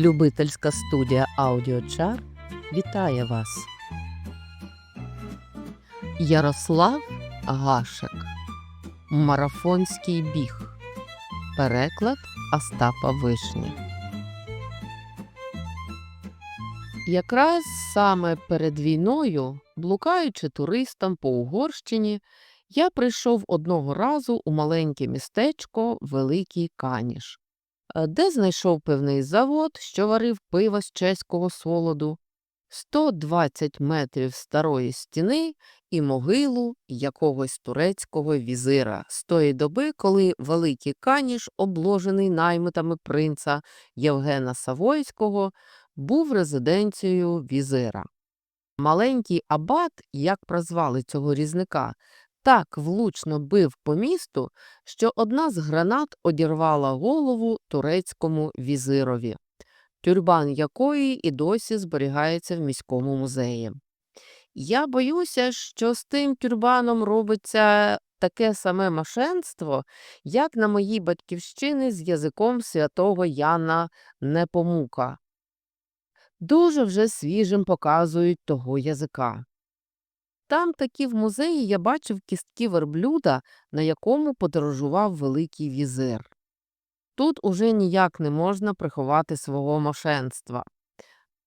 Любительська студія Аудіочар вітає вас. Ярослав Гашек. Марафонський біг. Переклад Остапа Вишні. Якраз саме перед війною, блукаючи туристам по Угорщині, я прийшов одного разу у маленьке містечко Великий Каніш, де знайшов певний завод, що варив пиво з чеського солоду, 120 метрів старої стіни і могилу якогось турецького візира з тої доби, коли Великий Каніш, обложений наймитами принца Євгена Савойського, був резиденцією візира. Маленький абат, як прозвали цього різника, так влучно бив по місту, що одна з гранат одірвала голову турецькому візирові, тюрбан якої і досі зберігається в міському музеї. Я боюся, що з тим тюрбаном робиться таке саме мошенство, як на моїй батьківщині з язиком святого Яна Непомука. Дуже вже свіжим показують того язика. Там таки в музеї я бачив кістки верблюда, на якому подорожував великий візир. Тут уже ніяк не можна приховати свого мошенства.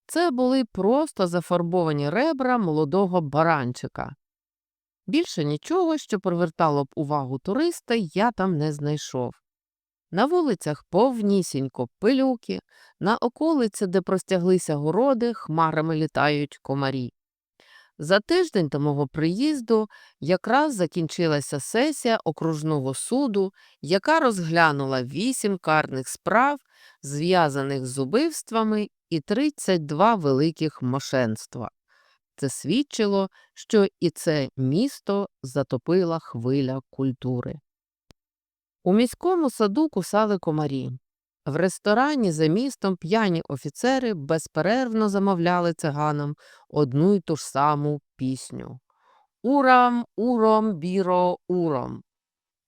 Це були просто зафарбовані ребра молодого баранчика. Більше нічого, що привертало б увагу туриста, я там не знайшов. На вулицях повнісінько пилюки, на околиці, де простяглися городи, хмарами літають комарі. За тиждень до мого приїзду якраз закінчилася сесія окружного суду, яка розглянула вісім карних справ, зв'язаних з убивствами, і 32 великих мошенства. Це свідчило, що і це місто затопила хвиля культури. У міському саду кусали комарі. В ресторані за містом п'яні офіцери безперервно замовляли циганам одну й ту ж саму пісню. Урам, уром, біро, уром.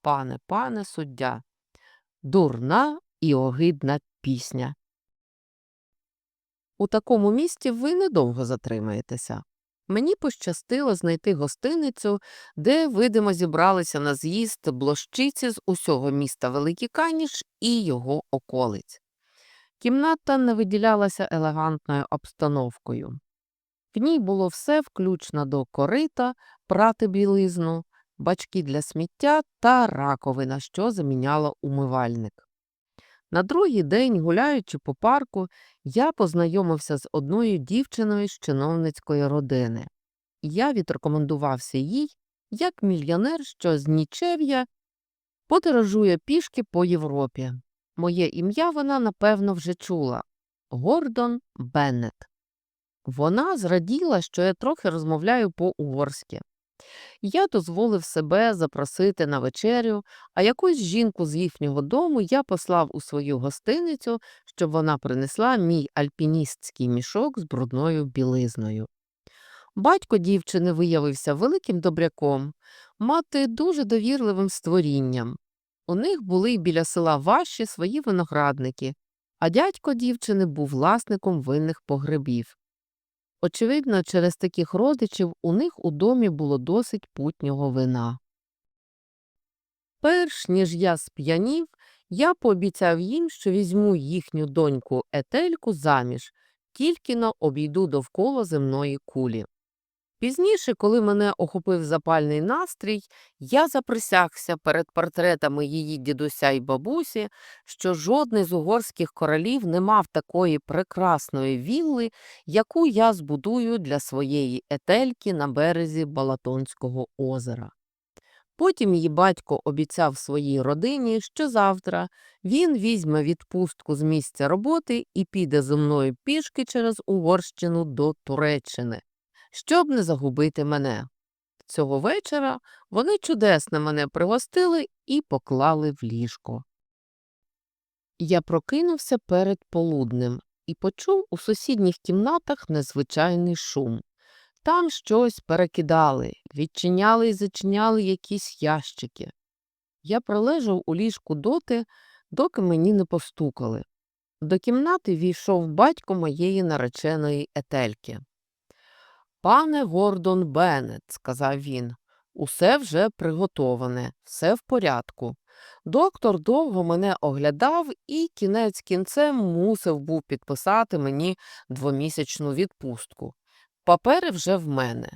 Пане, пане суддя. Дурна і огидна пісня. У такому місті ви недовго затримаєтеся. Мені пощастило знайти гостиницю, де видимо зібралися на з'їзд блощиці з усього міста Великий Каніш і його околиць. Кімната не виділялася елегантною обстановкою. В ній було все включно до корита, прати білизну, бачки для сміття та раковина, що заміняла умивальник. На другий день, гуляючи по парку, я познайомився з одною дівчиною з чиновницької родини. Я відрекомендувався їй як мільйонер, що з нічев'я подорожує пішки по Європі. Моє ім'я вона, напевно, вже чула Гордон Беннет. Вона зраділа, що я трохи розмовляю по-угорськи. Я дозволив себе запросити на вечерю, а якусь жінку з їхнього дому я послав у свою гостиницю, щоб вона принесла мій альпіністський мішок з брудною білизною. Батько дівчини виявився великим добряком, мати дуже довірливим створінням. У них були біля села Ваші свої виноградники, а дядько дівчини був власником винних погребів. Очевидно, через таких родичів у них у домі було досить путнього вина. Перш ніж я сп'янів, я пообіцяв їм, що візьму їхню доньку Етельку заміж, тільки но обійду довкола земної кулі. Пізніше, коли мене охопив запальний настрій, я заприсягся перед портретами її дідуся й бабусі, що жодний з угорських королів не мав такої прекрасної вілли, яку я збудую для своєї етельки на березі Балатонського озера. Потім її батько обіцяв своїй родині, що завтра він візьме відпустку з місця роботи і піде зі мною пішки через Угорщину до Туреччини щоб не загубити мене. Цього вечора вони чудесно мене пригостили і поклали в ліжко. Я прокинувся перед полуднем і почув у сусідніх кімнатах незвичайний шум. Там щось перекидали, відчиняли і зачиняли якісь ящики. Я пролежав у ліжку доти, доки мені не постукали. До кімнати війшов батько моєї нареченої етельки. Пане Гордон Беннет, сказав він, усе вже приготоване, все в порядку. Доктор довго мене оглядав і кінець кінцем мусив був підписати мені двомісячну відпустку. Папери вже в мене.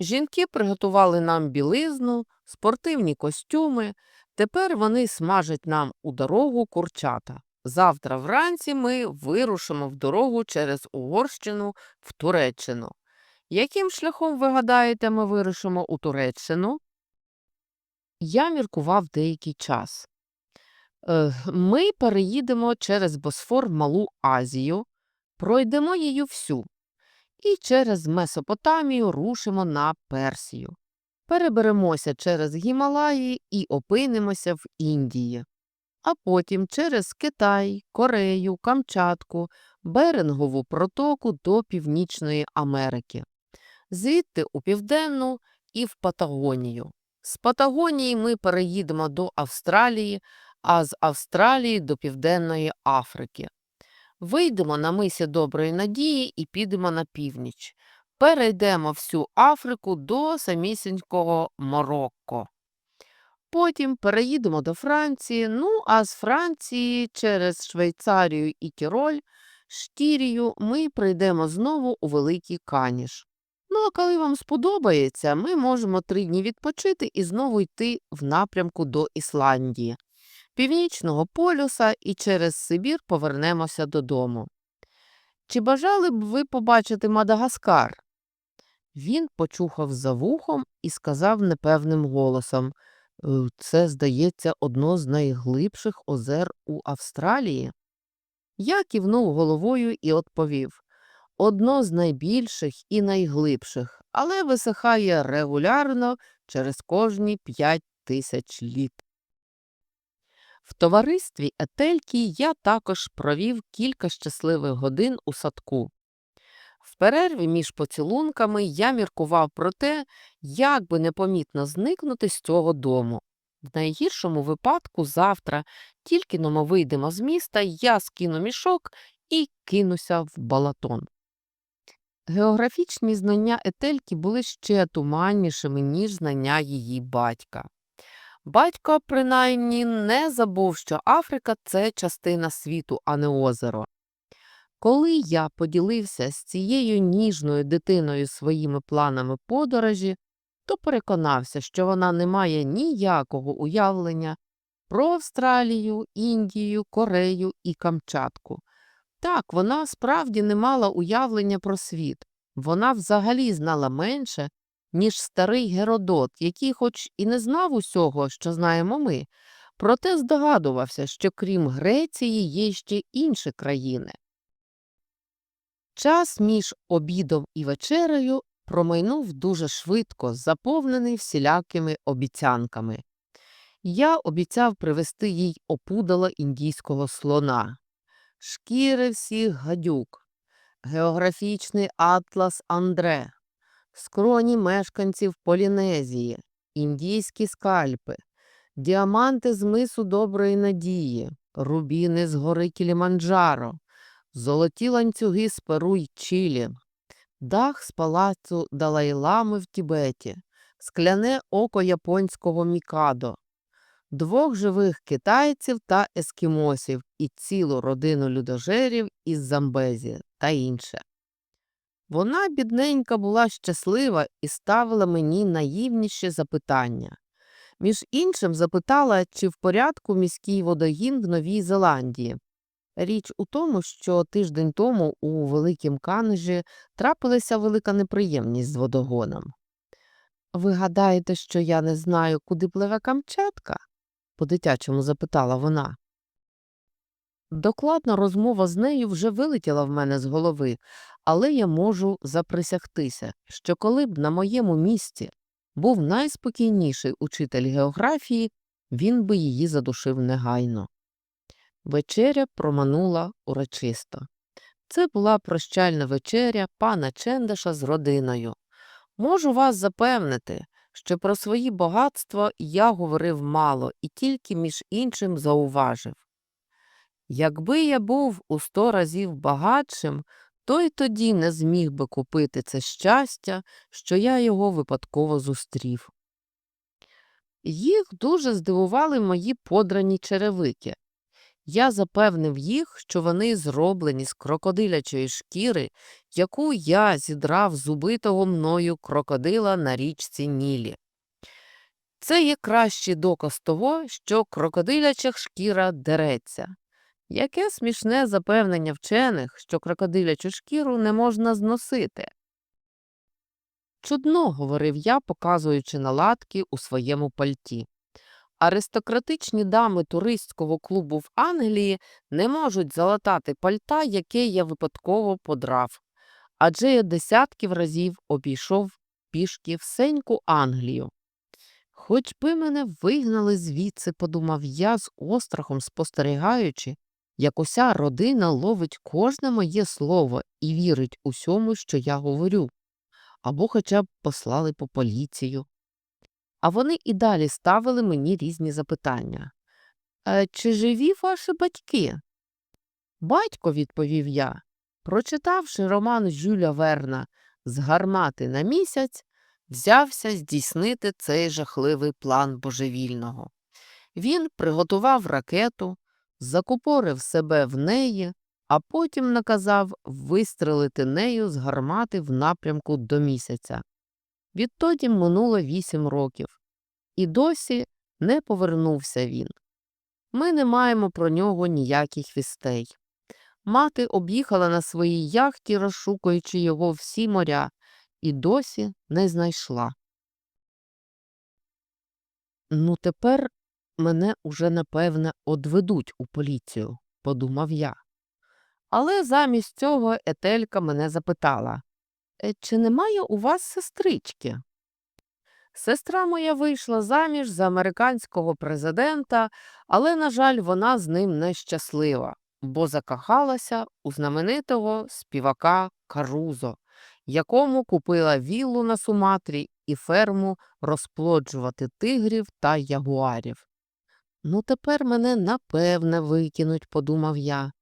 Жінки приготували нам білизну, спортивні костюми. Тепер вони смажать нам у дорогу курчата. Завтра вранці ми вирушимо в дорогу через Угорщину в Туреччину. Яким шляхом, ви гадаєте, ми вирушимо у Туреччину? Я міркував деякий час. Е, Ми переїдемо через Босфор Малу Азію, пройдемо її всю і через Месопотамію рушимо на Персію. Переберемося через Гімалаї і опинимося в Індії, а потім через Китай, Корею, Камчатку, Берингову протоку до Північної Америки, звідти у Південну і в Патагонію. З Патагонії ми переїдемо до Австралії, а з Австралії до Південної Африки. Вийдемо на мисі Доброї Надії і підемо на північ. Перейдемо всю Африку до самісінького Марокко. Потім переїдемо до Франції, ну а з Франції через Швейцарію і Тіроль, Штірію ми прийдемо знову у Великий Каніш. Ну, а коли вам сподобається, ми можемо три дні відпочити і знову йти в напрямку до Ісландії, Північного полюса і через Сибір повернемося додому. Чи бажали б ви побачити Мадагаскар? Він почухав за вухом і сказав непевним голосом «Е, Це, здається, одно з найглибших озер у Австралії. Я кивнув головою і відповів одно з найбільших і найглибших, але висихає регулярно через кожні п'ять тисяч літ. В товаристві Етельки я також провів кілька щасливих годин у садку. В перерві між поцілунками я міркував про те, як би непомітно зникнути з цього дому. В найгіршому випадку завтра, тільки но ми вийдемо з міста, я скину мішок і кинуся в балатон. Географічні знання Етельки були ще туманнішими, ніж знання її батька. Батько, принаймні, не забув, що Африка це частина світу, а не озеро. Коли я поділився з цією ніжною дитиною своїми планами подорожі, то переконався, що вона не має ніякого уявлення про Австралію, Індію, Корею і Камчатку. Так, вона справді не мала уявлення про світ. Вона взагалі знала менше, ніж старий Геродот, який, хоч і не знав усього, що знаємо ми, проте здогадувався, що крім Греції є ще інші країни. Час між обідом і вечерею промайнув дуже швидко, заповнений всілякими обіцянками. Я обіцяв привезти їй опудала індійського слона, шкіри всіх гадюк, географічний атлас Андре, скроні мешканців Полінезії, індійські скальпи, діаманти з мису Доброї Надії, рубіни з гори Кіліманджаро, золоті ланцюги з Перу й Чилі, дах з палацу Далайлами в Тібеті, скляне око японського Мікадо, двох живих китайців та ескімосів і цілу родину людожерів із Замбезі та інше. Вона, бідненька, була щаслива і ставила мені наївніші запитання. Між іншим запитала, чи в порядку міський водогін в Новій Зеландії. Річ у тому, що тиждень тому у Великім Канежі трапилася велика неприємність з водогоном. Ви гадаєте, що я не знаю, куди пливе Камчатка? По дитячому запитала вона. Докладна розмова з нею вже вилетіла в мене з голови, але я можу заприсягтися, що коли б на моєму місці був найспокійніший учитель географії, він би її задушив негайно. Вечеря проманула урочисто. Це була прощальна вечеря пана Чендаша з родиною. Можу вас запевнити, що про свої багатства я говорив мало і тільки між іншим зауважив. Якби я був у сто разів багатшим, то й тоді не зміг би купити це щастя, що я його випадково зустрів. Їх дуже здивували мої подрані черевики. Я запевнив їх, що вони зроблені з крокодилячої шкіри, яку я зідрав з убитого мною крокодила на річці Нілі. Це є кращий доказ того, що крокодиляча шкіра дереться. Яке смішне запевнення вчених, що крокодилячу шкіру не можна зносити. Чудно, говорив я, показуючи наладки у своєму пальті. Аристократичні дами туристського клубу в Англії не можуть залатати пальта, яке я випадково подрав, адже я десятків разів обійшов пішки всеньку Англію. Хоч би мене вигнали звідси, подумав я з острахом спостерігаючи, як уся родина ловить кожне моє слово і вірить усьому, що я говорю, або хоча б послали по поліцію. А вони і далі ставили мені різні запитання. «Е, Чи живі ваші батьки? Батько, відповів я, прочитавши роман Жюля Верна з гармати на місяць, взявся здійснити цей жахливий план божевільного. Він приготував ракету, закупорив себе в неї, а потім наказав вистрелити нею з гармати в напрямку до місяця. Відтоді минуло вісім років, і досі не повернувся він. Ми не маємо про нього ніяких вістей. Мати об'їхала на своїй яхті, розшукуючи його всі моря, і досі не знайшла. Ну, тепер мене уже, напевне, одведуть у поліцію, подумав я. Але замість цього Етелька мене запитала «Е, Чи немає у вас сестрички? Сестра моя вийшла заміж за американського президента, але, на жаль, вона з ним нещаслива, бо закохалася у знаменитого співака Карузо, якому купила віллу на Суматрі і ферму розплоджувати тигрів та ягуарів. Ну, тепер мене напевне викинуть, подумав я.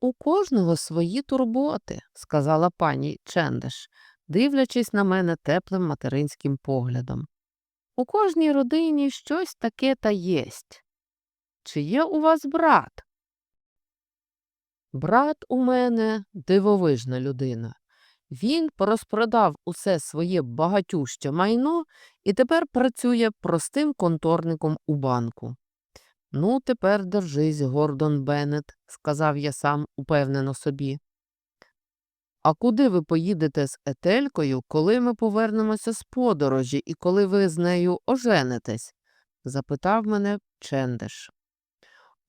У кожного свої турботи, сказала пані Чендеш, дивлячись на мене теплим материнським поглядом. У кожній родині щось таке та єсть. Чи є у вас брат? Брат у мене дивовижна людина. Він порозпродав усе своє багатюще майно і тепер працює простим конторником у банку. Ну, тепер держись, Гордон Беннет, сказав я сам упевнено собі. А куди ви поїдете з Етелькою, коли ми повернемося з подорожі і коли ви з нею оженитесь? запитав мене Чендеш.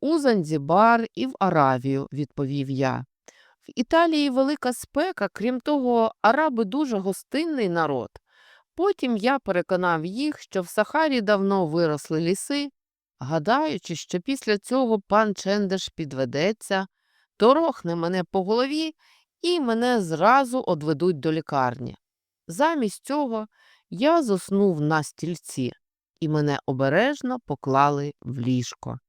У Занзібар і в Аравію, відповів я. В Італії велика спека, крім того, араби дуже гостинний народ. Потім я переконав їх, що в Сахарі давно виросли ліси, гадаючи, що після цього пан Чендеш підведеться, торохне мене по голові і мене зразу одведуть до лікарні. Замість цього я заснув на стільці, і мене обережно поклали в ліжко.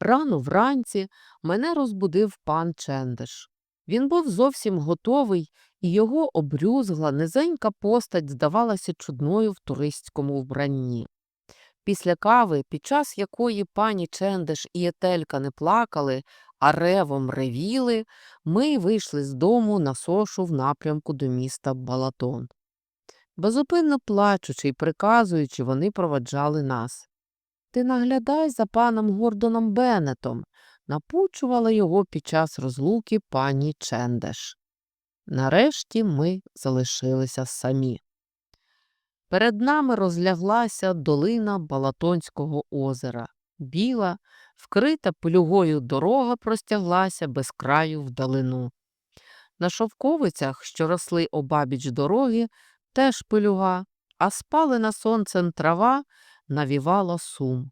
Рано вранці мене розбудив пан Чендеш. Він був зовсім готовий, і його обрюзгла низенька постать здавалася чудною в туристському вбранні. Після кави, під час якої пані Чендеш і Етелька не плакали, а ревом ревіли, ми вийшли з дому на сошу в напрямку до міста Балатон. Безупинно плачучи й приказуючи, вони проваджали нас. Ти наглядай за паном Гордоном Беннетом, напучувала його під час розлуки пані Чендеш. Нарешті ми залишилися самі. Перед нами розляглася долина Балатонського озера. Біла, вкрита пилюгою дорога простяглася без краю вдалину. На шовковицях, що росли обабіч дороги, теж пилюга, а спалена сонцем трава навівала сум.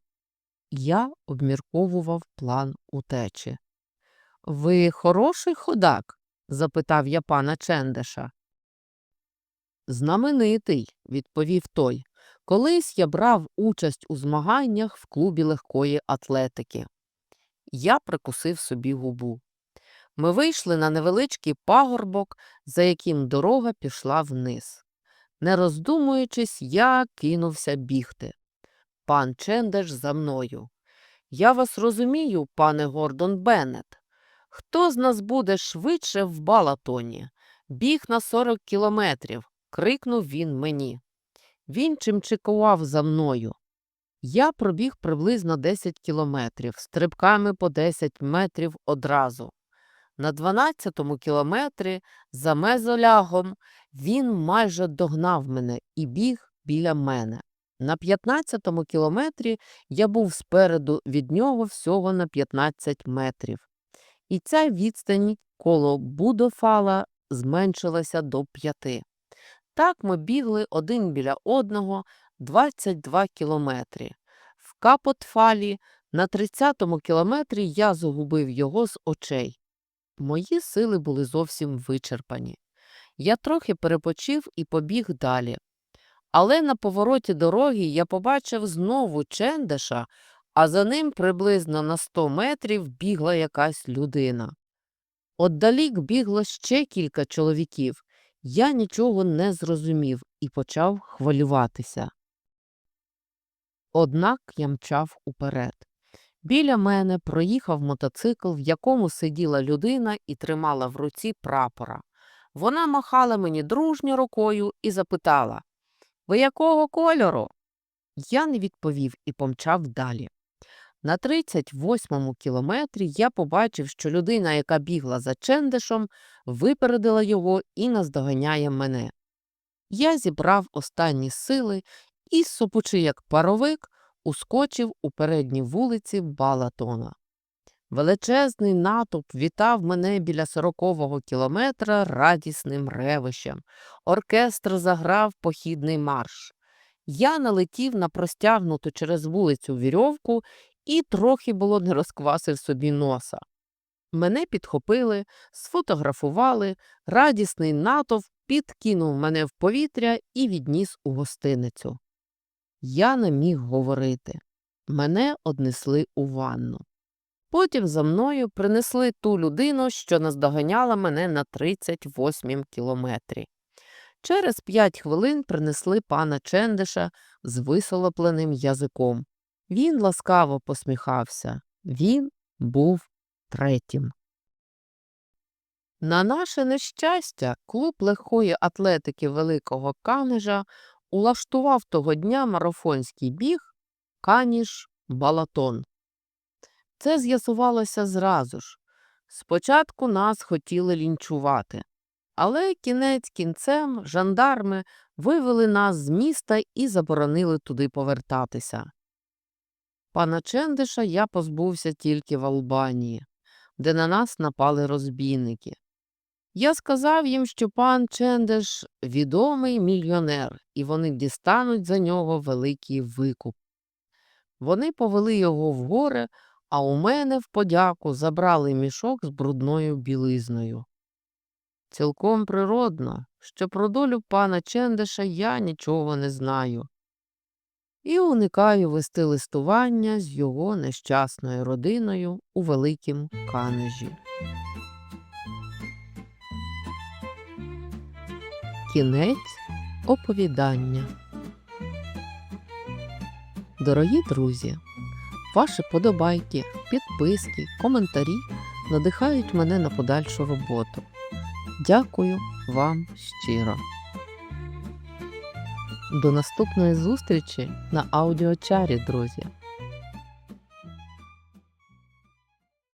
Я обмірковував план утечі. Ви хороший ходак? запитав я пана Чендеша. Знаменитий, відповів той. Колись я брав участь у змаганнях в клубі легкої атлетики. Я прикусив собі губу. Ми вийшли на невеличкий пагорбок, за яким дорога пішла вниз. Не роздумуючись, я кинувся бігти. Пан Чендеш за мною. Я вас розумію, пане Гордон Беннет. Хто з нас буде швидше в балатоні? Біг на 40 кілометрів, крикнув він мені. Він чимчикував за мною. Я пробіг приблизно 10 кілометрів, стрибками по 10 метрів одразу. На 12-му кілометрі за мезолягом він майже догнав мене і біг біля мене. На 15-му кілометрі я був спереду від нього всього на 15 метрів. І ця відстань коло Будофала зменшилася до п'яти. Так ми бігли один біля одного 22 кілометри. В Капотфалі на 30-му кілометрі я загубив його з очей. Мої сили були зовсім вичерпані. Я трохи перепочив і побіг далі. Але на повороті дороги я побачив знову Чендеша, а за ним приблизно на 100 метрів бігла якась людина. Отдалік бігло ще кілька чоловіків. Я нічого не зрозумів і почав хвилюватися. Однак я мчав уперед. Біля мене проїхав мотоцикл, в якому сиділа людина і тримала в руці прапора. Вона махала мені дружньо рукою і запитала Ви якого кольору? Я не відповів і помчав далі. На 38-му кілометрі я побачив, що людина, яка бігла за Чендешем, випередила його і наздоганяє мене. Я зібрав останні сили і, сопучи як паровик, ускочив у передні вулиці Балатона. Величезний натовп вітав мене біля 40-го кілометра радісним ревищем. Оркестр заграв похідний марш. Я налетів на простягнуту через вулицю вірьовку і трохи було не розквасив собі носа. Мене підхопили, сфотографували, радісний натовп підкинув мене в повітря і відніс у гостиницю. Я не міг говорити. Мене однесли у ванну. Потім за мною принесли ту людину, що наздоганяла мене на 38-м кілометрі. Через п'ять хвилин принесли пана Чендеша з висолопленим язиком. Він ласкаво посміхався. Він був третім. На наше нещастя, клуб легкої атлетики Великого Канежа улаштував того дня марафонський біг Каніш Балатон. Це з'ясувалося зразу ж. Спочатку нас хотіли лінчувати, але кінець кінцем жандарми вивели нас з міста і заборонили туди повертатися. Пана Чендиша я позбувся тільки в Албанії, де на нас напали розбійники. Я сказав їм, що пан Чендеш відомий мільйонер, і вони дістануть за нього великий викуп. Вони повели його в горе, а у мене в подяку забрали мішок з брудною білизною. Цілком природно, що про долю пана Чендеша я нічого не знаю і уникаю вести листування з його нещасною родиною у Великім Канежі. Кінець оповідання. Дорогі друзі, ваші подобайки, підписки, коментарі надихають мене на подальшу роботу. Дякую вам щиро. До наступної зустрічі на аудіочарі, друзі!